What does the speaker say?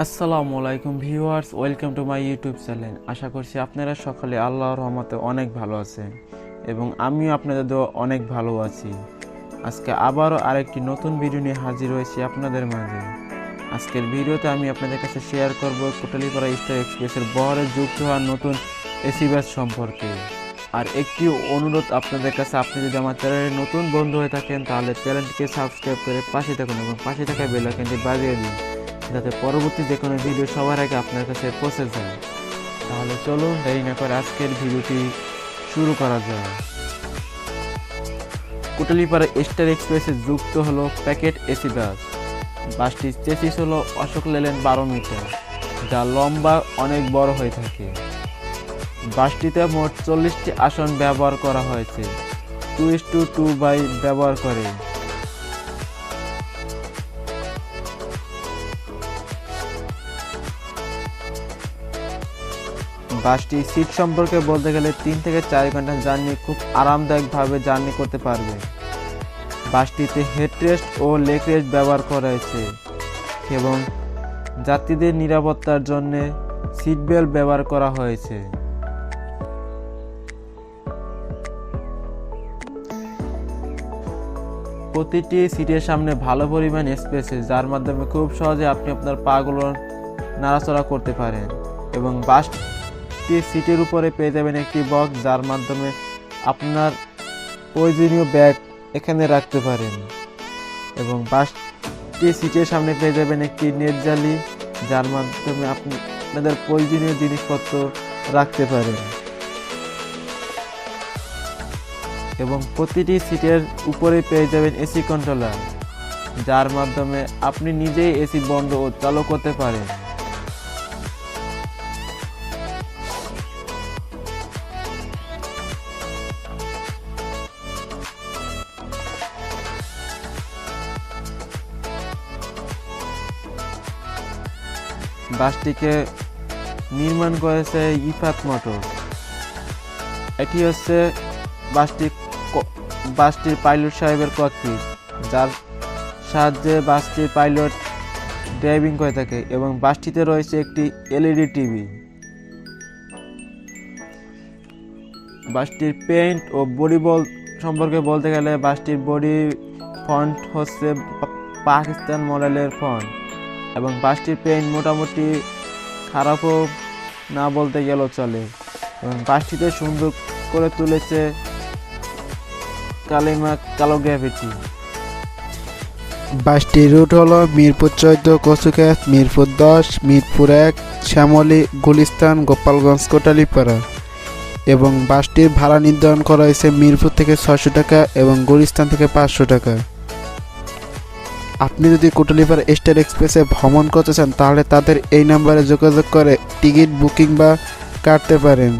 আসসালামু আলাইকুম viewers, welcome to my YouTube channel. আশা করছি আপনারা সকালে আল্লাহর রহমতে অনেক ভালো আছেন এবং আমিও আপনাদের অনেক ভালো আছি। আজকে আবারও আরেকটি নতুন ভিডিও নিয়ে হাজির হয়েছি আপনাদের মাঝে। আজকের ভিডিওতে আমি আপনাদের কাছে শেয়ার করব কোটালীপাড়া স্টার এক্সপ্রেসের বহরে যুক্ত হওয়ার নতুন এসি বাস সম্পর্কে। আর একটি অনুরোধ আপনাদের কাছে, আপনি যদি আমার চ্যানেলে নতুন বন্ধু হয়ে থাকেন, তাহলে চ্যানেলটিকে সাবস্ক্রাইব করে পাশে থাকুন এবং পাশে থাকা বেল আইকনটি বাজিয়ে দিন। যাতে পরবর্তী যে কোনো ভিডিও সবার আগে আপনার কাছে পৌঁছে যায়। তাহলে চলুন দেরি না করে আজকের ভিডিওটি শুরু করা যায় কুটালীপাড়া স্টার এক্সপ্রেসে যুক্ত হলো প্যাকেট এসি বাস। বাসটির চেসিস হলো অশোক লেলেন বারো মিটার, যা লম্বা অনেক বড় হয়ে থাকে। বাসটিতে মোট চল্লিশটি আসন ব্যবহার করা হয়েছে। Two is to two by ব্যবহার করে। বাসটি সিট সম্পর্কে বলতে গেলে তিন থেকে চার ঘণ্টা জার্নি খুব আরামদায়কভাবে জার্নি করতে পারবে। বাসটিতে হেডরেস্ট ও লেগ রেস্ট ব্যবহার করা হয়েছে এবং যাত্রীদের নিরাপত্তার জন্য সিট বেল্ট ব্যবহার করা হয়েছে। প্রতিটি সিটের সামনে ভালো পরিমাণ স্পেস যার মাধ্যমে খুব সহজে আপনি আপনার পাগুলো নাড়াচড়া করতে পারেন এবং বাসটি সিটের উপরে পেয়ে যাবেন একটি বক্স যার মাধ্যমে আপনার প্রয়োজনীয় ব্যাগ এখানে রাখতে পারেন। এবং বাসটি সিটের সামনে পেয়ে যাবেন একটি নেট জালি যার মাধ্যমে আপনি আপনাদের প্রয়োজনীয় জিনিসপত্র রাখতে পারেন। এবং প্রতিটি সিটের উপরে পেয়ে যাবেন এসি কন্ট্রোলার যার মাধ্যমে আপনি নিজেই এসি বন্ধ ও চালু করতে পারেন। বাসটিকে নির্মাণ করেছে ইফাত মোটর। এটি হচ্ছে বাসটি বাসটির পাইলট সাহেবের ককপিট, যার সাহায্যে বাসটির পাইলট ড্রাইভিং করে থাকে এবং বাসটিতে রয়েছে একটি এলইডি টিভি। বাসটির পেইন্ট ও বডি বল সম্পর্কে বলতে গেলে বাসটির বডি ফন্ট হচ্ছে পাকিস্তান মডেলের ফন্ট। এবং বাসটির পেইন্ট মোটামুটি খারাপও না বলতে গেলেও চলে। এবং বাসটিতে সুন্দর করে তুলেছে কালিমা কালো গ্র্যাভিটি। বাসটির রুট হলো মিরপুর চোদ্দ কচুক্ষেত মিরপুর দশ, মিরপুর এক, শ্যামলী, গুলিস্তান, গোপালগঞ্জ, কোটালীপাড়া। এবং বাসটির ভাড়া নির্ধারণ করা হয়েছে মিরপুর থেকে ছশো টাকা এবং গুলিস্তান থেকে পাঁচশো টাকা। আপনি যদি কুটলিপার স্টার এক্সপ্রেসে ভ্রমণ করতে চান, তাহলে তাদের এই নাম্বারে যোগাযোগ করে টিকিট বুকিং বা কাটতে পারেন।